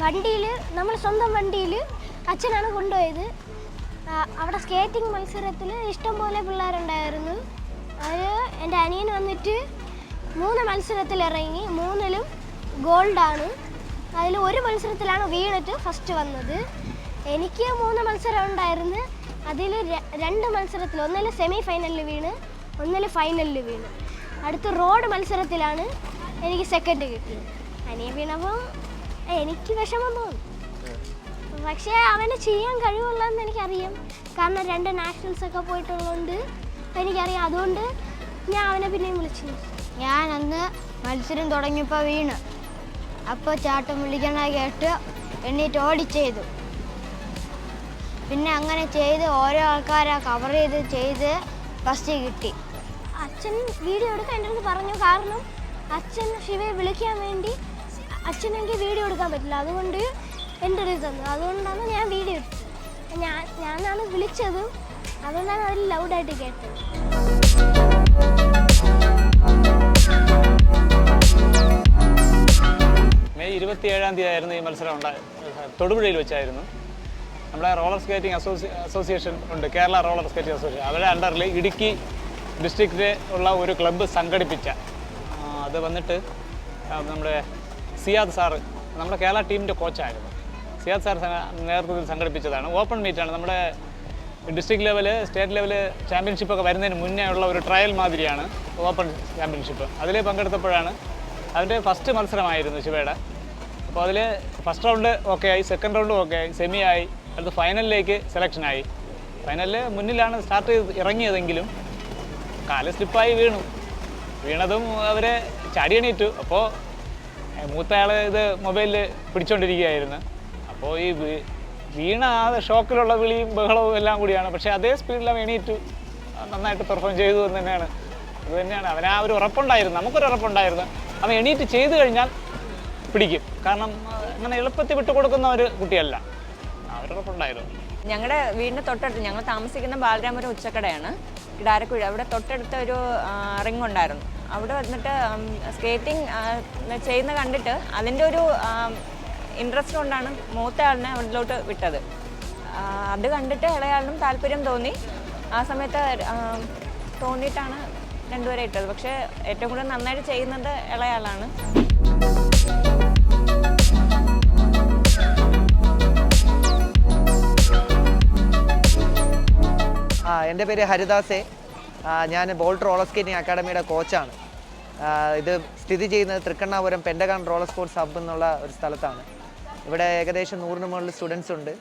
വണ്ടിയിൽ നമ്മൾ സ്വന്തം വണ്ടിയിൽ അച്ഛനാണ് കൊണ്ടുപോയത്. അവിടെ സ്കേറ്റിംഗ് മത്സരത്തിൽ ഇഷ്ടംപോലെ പിള്ളേരുണ്ടായിരുന്നു. അവർ എന്റെ അനിയൻ വന്നിട്ട് മൂന്ന് മത്സരത്തിൽ ഇറങ്ങി മൂന്നിലും ഗോൾഡാണ്. അതിൽ ഒരു മത്സരത്തിലാണ് വീണിട്ട് ഫസ്റ്റ് വന്നത്. എനിക്ക് മൂന്ന് മത്സരം ഉണ്ടായിരുന്നു. അതിൽ രണ്ട് മത്സരത്തിൽ ഒന്നിൽ സെമി ഫൈനലിൽ വീണ് ഒന്നിൽ ഫൈനലിൽ വീണ്. അടുത്ത റോഡ് മത്സരത്തിലാണ് എനിക്ക് സെക്കൻഡ് കിട്ടിയത്. അനിയൻ വീണപ്പം എനിക്ക് വിഷമം തോന്നി. പക്ഷേ അവന് ചെയ്യാൻ കഴിവുള്ളതെന്ന് എനിക്കറിയാം. കാരണം രണ്ട് നാഷണൽസ് ഒക്കെ പോയിട്ടുള്ളതുകൊണ്ട് എനിക്കറിയാം. അതുകൊണ്ട് ഞാൻ അവനെ പിന്നെയും വിളിച്ചു. ഞാൻ അന്ന് മത്സരം തുടങ്ങിയപ്പോൾ വീണ്. അപ്പോൾ ചാട്ടം വിളിക്കണ കേട്ട് എണ്ണീറ്റ് ഓടി ചെയ്തു. പിന്നെ അങ്ങനെ ചെയ്ത് ഓരോ ആൾക്കാരെ കവർ ചെയ്ത് ചെയ്ത് ഫസ്റ്റ് കിട്ടി. അച്ഛൻ വീഡിയോ എടുക്കാൻ എന്റെ അടുത്ത് പറഞ്ഞു. കാരണം അച്ഛൻ ശിവയെ വിളിക്കാൻ വേണ്ടി അച്ഛനെങ്കിൽ വീഡിയോ എടുക്കാൻ പറ്റില്ല. അതുകൊണ്ട് എന്റെ റീസൺ അതുകൊണ്ടാണ് ഞാൻ വീഡിയോ എടുത്തത്. ഞാൻ ഞാനാണ് വിളിച്ചതും. അതുകൊണ്ടാണ് അതിൽ ലൗഡായിട്ട് കേട്ടത്. മെയ് ഇരുപത്തി ഏഴാം തീയതി ആയിരുന്നു ഈ മത്സരം ഉണ്ടായ തൊടുപുഴയിൽ വെച്ചായിരുന്നു. നമ്മുടെ റോളർ സ്കേറ്റിംഗ് അസോസി അസോസിയേഷൻ ഉണ്ട്. കേരള റോളർ സ്കേറ്റിംഗ് അസോസിയേഷൻ അവരുടെ അണ്ടറിൽ ഇടുക്കി ഡിസ്ട്രിക്റ്റിലെ ഉള്ള ഒരു ക്ലബ്ബ് സംഘടിപ്പിച്ച അത് വന്നിട്ട് നമ്മുടെ സിയാദ് സാറ് നമ്മുടെ കേരള ടീമിന്റെ കോച്ചായിരുന്നു. സിയാദ് സാർ നേതൃത്വത്തിൽ സംഘടിപ്പിച്ചതാണ്. ഓപ്പൺ മീറ്റാണ് നമ്മുടെ district level state level championship ഒക്കെ വരുന്നതിന് മുന്നേ ഉള്ള ഒരു ട്രയൽ മാതിരിയാണ് ഓപ്പൺ ചാമ്പ്യൻഷിപ്പ് അതിൽ പങ്കെടുത്തപ്പോഴാണ് അതിന്റെ ഫസ്റ്റ് മത്സരമായിരുന്നു ശിവയുടെ. അപ്പോൾ അതിൽ ഫസ്റ്റ് റൗണ്ട് ഓക്കെ ആയി സെക്കൻഡ് റൗണ്ടും ഓക്കെ ആയി സെമി ആയി അടുത്ത് ഫൈനലിലേക്ക് സെലക്ഷനായി ഫൈനലിൽ മുന്നിലാണ് സ്റ്റാർട്ട് ചെയ്ത് ഇറങ്ങിയതെങ്കിലും കാൽ സ്ലിപ്പായി വീണു. വീണതും അവരെ ചാടിയണീറ്റു അപ്പോൾ മൂത്തയാൾ ഇത് മൊബൈലിൽ പിടിച്ചോണ്ടിരിക്കുകയായിരുന്നു. അപ്പോൾ ഈ വീണ ആ ഷോക്കിലുള്ള വിളിയും ബഹളവും എല്ലാം കൂടിയാണ്. പക്ഷേ അതേ സ്പീഡിലാണ് എണീറ്റു. നന്നായിട്ട് പെർഫോം ചെയ്തു എന്ന് തന്നെയാണ്. അത് തന്നെയാണ്. അവന് ആ ഒരു ഉറപ്പുണ്ടായിരുന്നു. നമുക്കൊരു ഉറപ്പുണ്ടായിരുന്നു. അവൻ എണീറ്റ് ചെയ്തു കഴിഞ്ഞാൽ പിടിക്കും. കാരണം അങ്ങനെ എളുപ്പത്തിൽ വിട്ടു കൊടുക്കുന്ന ഒരു കുട്ടിയല്ല. ആ ഉറപ്പുണ്ടായിരുന്നു. ഞങ്ങളുടെ വീടിന്റെ തൊട്ടടുത്ത് ഞങ്ങൾ താമസിക്കുന്ന ബാലരാമപുരം ഉച്ചക്കടയാണ്. കിടാരക്കുഴി അവിടെ തൊട്ടടുത്ത ഒരു റിംഗ് ഉണ്ടായിരുന്നു അവിടെ വന്നിട്ട് സ്കേറ്റിംഗ് ചെയ്യുന്ന കണ്ടിട്ട് അതിന്റെ ഒരു ഇൻട്രസ്റ്റ് കൊണ്ടാണ് മൂത്ത ആളിനെ അതിലോട്ട് വിട്ടത് അത് കണ്ടിട്ട് ഇളയാളിനും താല്പര്യം തോന്നി. ആ സമയത്ത് തോന്നിയിട്ടാണ് രണ്ടുപേരെ ഇട്ടത്. പക്ഷേ ഏറ്റവും കൂടുതൽ നന്നായിട്ട് ചെയ്യുന്നത് ഇളയാളാണ്. എന്റെ പേര് ഹരിദാസേ. ഞാൻ ബോൾട്ട് റോളർ സ്കേറ്റിംഗ് അക്കാഡമിയുടെ കോച്ചാണ്. ഇത് സ്ഥിതി ചെയ്യുന്നത് Thrikkannapuram Pentagon roller sports hub എന്നുള്ള ഒരു സ്ഥലത്താണ്. ഇവിടെ ഏകദേശം നൂറിന് മുകളിൽ സ്റ്റുഡൻസ് ഉണ്ട്.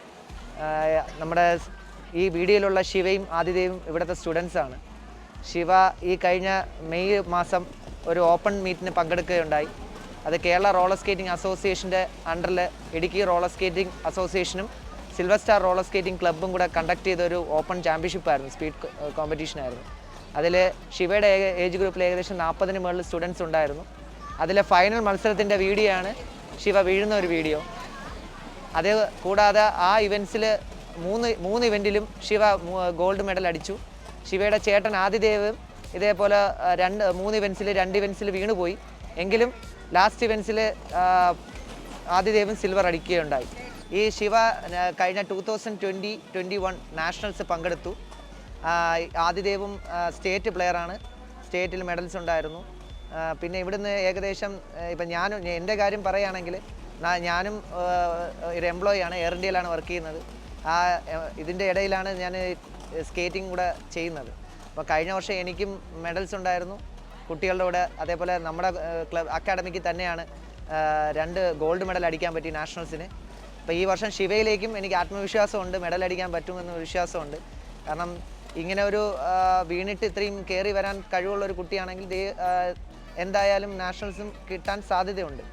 നമ്മുടെ ഈ വീഡിയോയിലുള്ള ശിവയും ആതിഥേയും ഇവിടുത്തെ സ്റ്റുഡൻസ് ആണ്. ശിവ ഈ കഴിഞ്ഞ മെയ് മാസം ഒരു ഓപ്പൺ മീറ്റിന് പങ്കെടുക്കുകയുണ്ടായി. അത് കേരള റോളർ സ്കേറ്റിംഗ് അസോസിയേഷന്റെ അണ്ടറിൽ ഇടുക്കി റോളർ സ്കേറ്റിംഗ് അസോസിയേഷനും സിൽവർ സ്റ്റാർ റോളർ സ്കേറ്റിംഗ് ക്ലബ്ബും കൂടെ കണ്ടക്ട് ചെയ്ത ഒരു ഓപ്പൺ ചാമ്പ്യൻഷിപ്പ് ആയിരുന്നു സ്പീഡ് കോമ്പറ്റീഷൻ ആയിരുന്നു. അതിൽ ശിവയുടെ ഏജ് ഗ്രൂപ്പിൽ ഏകദേശം നാൽപ്പതിന് മുകളിൽ സ്റ്റുഡൻസ് ഉണ്ടായിരുന്നു. അതിലെ ഫൈനൽ മത്സരത്തിന്റെ വീഡിയോ ആണ് ശിവ വീഴുന്ന ഒരു വീഡിയോ അത് കൂടാതെ ആ ഇവൻസിൽ മൂന്ന് മൂന്ന് ഇവന്റിലും ശിവ ഗോൾഡ് മെഡൽ അടിച്ചു. ശിവയുടെ ചേട്ടൻ ആദിദേവ് ഇതേപോലെ രണ്ട് മൂന്ന് ഇവൻസിൽ രണ്ട് ഇവൻസിൽ വീണുപോയി എങ്കിലും ലാസ്റ്റ് ഇവൻസിൽ ആദിദേവും സിൽവർ അടിക്കുകയുണ്ടായി. ഈ ശിവ കഴിഞ്ഞ two thousand twenty twenty one nationals പങ്കെടുത്തു. ആദിദേവും സ്റ്റേറ്റ് പ്ലെയറാണ് സ്റ്റേറ്റിൽ മെഡൽസ് ഉണ്ടായിരുന്നു. പിന്നെ ഇവിടുന്ന് ഏകദേശം ഇപ്പം ഞാനും എന്റെ കാര്യം പറയുകയാണെങ്കിൽ ഞാനും ഒരു എംപ്ലോയി ആണ് എയർ ഇന്ത്യയിലാണ് വർക്ക് ചെയ്യുന്നത്. ആ ഇതിന്റെ ഇടയിലാണ് ഞാൻ സ്കേറ്റിംഗ് കൂടെ ചെയ്യുന്നത്. അപ്പോൾ കഴിഞ്ഞ വർഷം എനിക്കും മെഡൽസ് ഉണ്ടായിരുന്നു. കുട്ടികളുടെ കൂടെ അതേപോലെ നമ്മുടെ ക്ലബ് അക്കാഡമിക്ക് തന്നെയാണ് രണ്ട് ഗോൾഡ് മെഡൽ അടിക്കാൻ പറ്റി നാഷണൽസിന് അപ്പോൾ ഈ വർഷം ശിവയിലേക്കും എനിക്ക് ആത്മവിശ്വാസമുണ്ട് മെഡൽ അടിക്കാൻ പറ്റുമെന്ന് വിശ്വാസമുണ്ട്. കാരണം ഇങ്ങനെ ഒരു വീണിട്ട് ഇത്രയും കയറി വരാൻ കഴിവുള്ള ഒരു കുട്ടിയാണെങ്കിൽ എന്തായാലും നാഷണൽസും കിട്ടാൻ സാധ്യതയുണ്ട്.